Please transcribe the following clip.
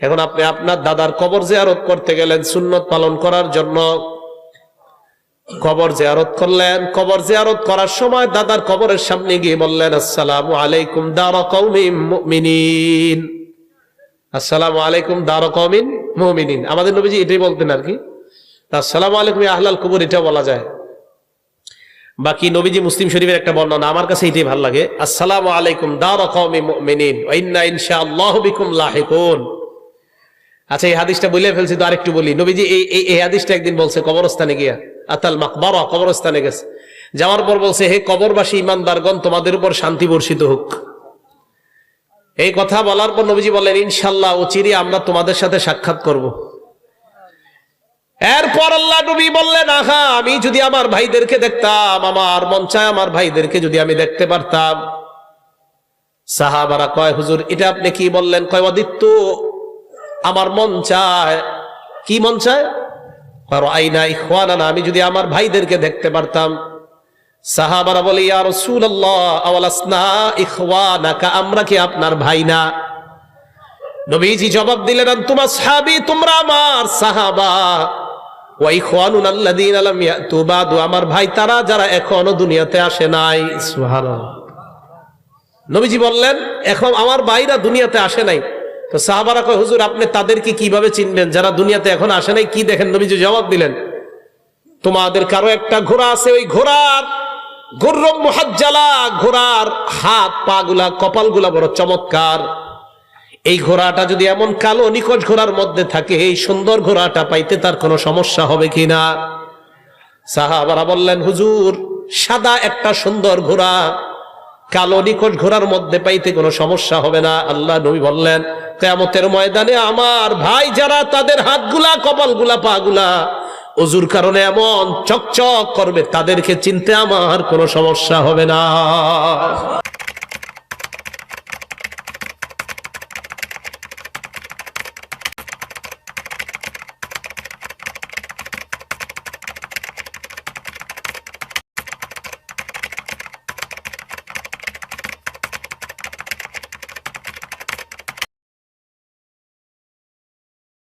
এখন আপনি আপনার দাদার কবর জিয়ারত করতে গেলেন সুন্নত পালন করার জন্য। কবর জিয়ারত করলেন। কবর জিয়ারত করার সময় দাদার কবরের সামনে গিয়ে বললেন, আসসালামু আলাইকুম দারা কৌমিন আসসালামু আলাইকুম দারা কৌমিন মুমিনিন। আমাদের নবীজি এটাই বলতেন আর কি। আসসালামু আলাইকুম আহলাল কুবুর এটা বলা যায়। বাকি নবীজি মুসলিম শরীফের একটা বর্ণনা, আমার কাছে এটাই ভালো লাগে। আসসালামু আলাইকুম দারা কৌমিন ইন্না ইনশাআল্লাহু বিকুম লাহিকুন। আচ্ছা এই হাদিসটা বলে ফেলছি, তো আরেকটু বলি। নবীজি এই এই- হাদিসটা একদিন বলছে, কবরস্থানে গিয়া। আতাল মাকবারা, কবরস্থানে গেছে। যাওয়ার পর বলছে, হে কবরবাসী ইমানদারগণ, তোমাদের উপর শান্তি বর্ষিত হোক। এই কথা বলার পর নবীজি বললেন ইনশাল্লাহ চিরি আমরা তোমাদের সাথে সাক্ষাৎ করব। এরপর আল্লাহ নবী বললেন, আহা, আমি যদি আমার ভাইদেরকে দেখতাম, আমার মন চায় আমার ভাইদেরকে যদি আমি দেখতে পারতাম। সাহাবারা কয়, হুজুর, এটা আপনি কি বললেন? কয়, অদিত্য আমার মন চায়। কি মন চায়? আইনা ইখওয়ানানা আমি যদি আমার ভাইদেরকে দেখতে পারতাম। সাহাবারা বলে, ইয়া রাসূলুল্লাহ, আওয়ালাসনা ইখওয়ানাকা, আমরা কি আপনার ভাই না? নবীজি জবাব দিলেন আনতুম আসহাবি তোমরা আমার সাহাবা। ওয়া ইখওয়ানুনা আল্লাযীনা লাম ইয়াতু বাদু, আমার ভাই তারা যারা এখনও দুনিয়াতে আসে নাই। সুবহানাল্লাহ। নবীজি বললেন, এখন আমার ভাইরা দুনিয়াতে আসে নাই। তো সাহাবারা কয়, হুজুর, আপনি তাদেরকে কীভাবে চিনবেন? যারা দুনিয়াতে এখন আসে নাই, কি দেখেন? নবীজি জবাব দিলেন, তোমাদের কারও একটা ঘোড়া আছে, ওই ঘোড়ার গুর্রম মুহাজ্জালা, ঘোড়ার হাত পা গুলা কপাল বড় চমৎকার। এই ঘোড়াটা যদি এমন কালো, নিকট ঘোড়ার মধ্যে থাকে, এই সুন্দর ঘোড়াটা পাইতে তার কোনো সমস্যা হবে কিনা সাহাবারা বললেন, হুজুর, সাদা একটা সুন্দর ঘোড়া কালো নিকট ঘোড়ার মধ্যে পাইতে কোনো সমস্যা হবে না। আল্লাহ নবী বললেন, কেয়ামতের ময়দানে আমার ভাই যারা তাদের হাতগুলা, কপালগুলা, পাগুলা অজুর কারণে এমন চকচক করবে, তাদেরকে চিনতে আমার কোনো সমস্যা হবে না।